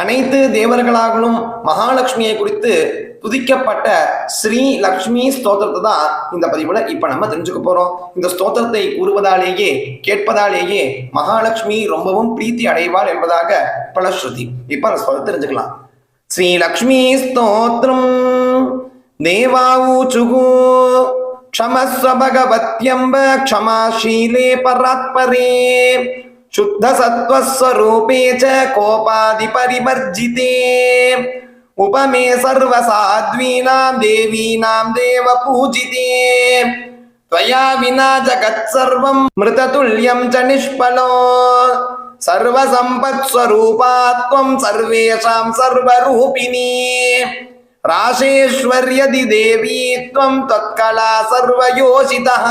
அனைத்து தேவர்களாகலும் மகாலட்சுமியை குறித்து துதிக்கப்பட்ட ஸ்ரீ லக்ஷ்மி ஸ்தோத்திரத்தை தான் இந்த பதிவுல இப்ப நம்ம தெரிஞ்சுக்க போறோம். இந்த ஸ்தோத்திரத்தை கூறுவதாலேயே கேட்பதாலேயே மகாலட்சுமி ரொம்பவும் பிரீத்தி அடைவாள் என்பதாக பலஸ்ருதி இப்ப அந்த ஸ்தோத்திரம் தெரிஞ்சுக்கலாம். ஸ்ரீ லக்ஷ்மி ஸ்தோத்திரம் தேவாவூச்சுகு க்ஷமஸ்வ பராத்பரே शुद्धसत्त्वस्वरूपे च कोपादिपरिवर्जिते उपमे सर्वसाध्वीनां देवीनां देवपूजिते त्वया विना जगत्सर्वं मृततुल्यं च निष्फलो सर्वसम्पत्स्वरूपा त्वं सर्वेषां सर्वरूपिणी राशेश्वर्यदि देवी त्वं त्वत्कला सर्वयोषितः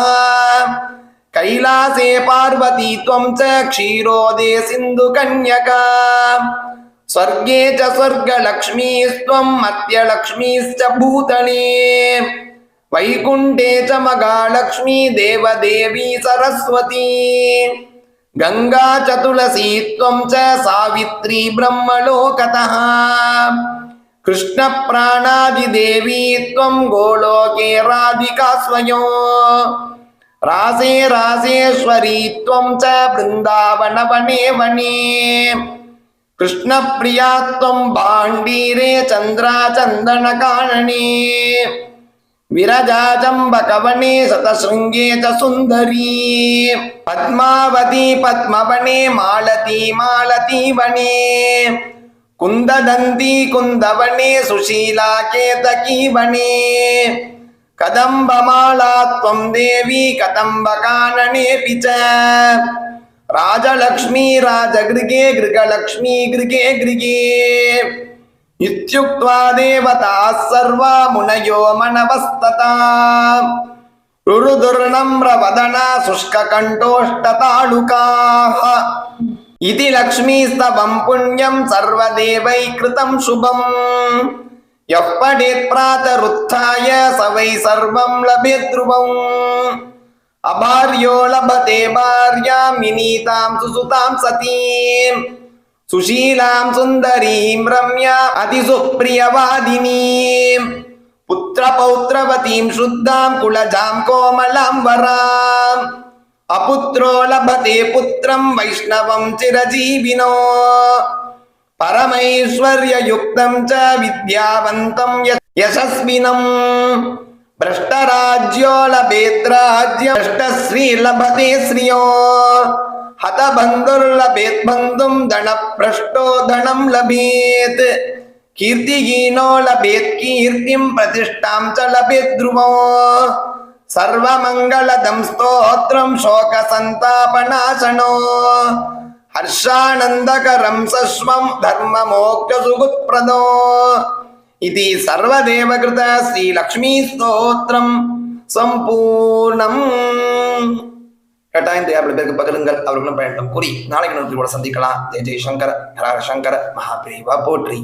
कैलासे पार्वती त्वं च क्षीरोदे सिन्धुकन्यका स्वर्गे च स्वर्गलक्ष्मीस्त्वं मत्यलक्ष्मीश्च भूतले वैकुण्ठे च मगालक्ष्मी देवदेवी सरस्वती गङ्गा च तुलसी त्वं च सावित्री ब्रह्मलोकतः कृष्णप्राणादिदेवी त्वं गोलोके राधिका स्वयो रासे रासेश्वरी त्वं च वृन्दावनवने वने कृष्णप्रिया त्वं भाण्डीरे चन्द्राचन्दनकानने विरजाजम्बकवने शतशृङ्गे च सुन्दरी पद्मावती पद्मवने मालती मालती वने कुन्ददन्ती कुन्दवने सुशीला केतकी वने कदम्बमाला त्वं देवी कदम्बकाननेऽपि च राजलक्ष्मी राजगृगे गृगलक्ष्मी गृगे गृगे इत्युक्त्वा देवताः सर्वा मुनयो मनवस्तता रुरुदुर्नम्रवदना शुष्ककण्ठोष्टतालुकाः इति लक्ष्मीस्तवं पुण्यं सर्वदेवै कृतं शुभम् எப்படித்ராதருத்தாய சவை சர்வம் லபித்ருவம். அபார்யோ லபதே பாரியாம் வினீதாம் சுசுதாம் சதீம். சுஷீலாம் சுந்தரீம் ரம்யா அதிசுப்ரியவாதினீம். புத்திர பௌத்திரவதீம் சுத்தாம் குலஜாம் கோமலாம் வராம். அபுத்ரோ லபதே புத்திரம் வைஷ்ணவம் சிரஜீவினோ. பரமைஸ்வர்யுக்தம் ச வித்யாவந்தம் யசஸ்வினம். பிரஷ்டராஜ்யோ லபேத்ராஜ்யம் பிரஷ்டஸ்ரீ லபதே ஸ்ரீயோ ஹதபந்துர்லபேத் பந்தும் தனப்பிரஷ்டோ தனம் லபேத் கீர்த்திகீனோ லபேத் கீர்த்திம் ஹர்ஷானந்தகரம் சஸ்வம் தர்ம மோக்ஷ சுகுத்பிரதோ இது சர்வதேவகிருத ஸ்ரீ லக்ஷ்மி ஸ்தோத்திரம் சம்பூர்ணம் கட்டாயம் தேவைப்பட பேருக்கு பகிருங்கள் அவர்களும் பயணம் கூறி. நாளைக்கு நன்றி கூட சந்திக்கலாம். ஜெய் ஜெய்சங்கர் ஹரஹர சங்கர் மகாபிரிவா போற்றி.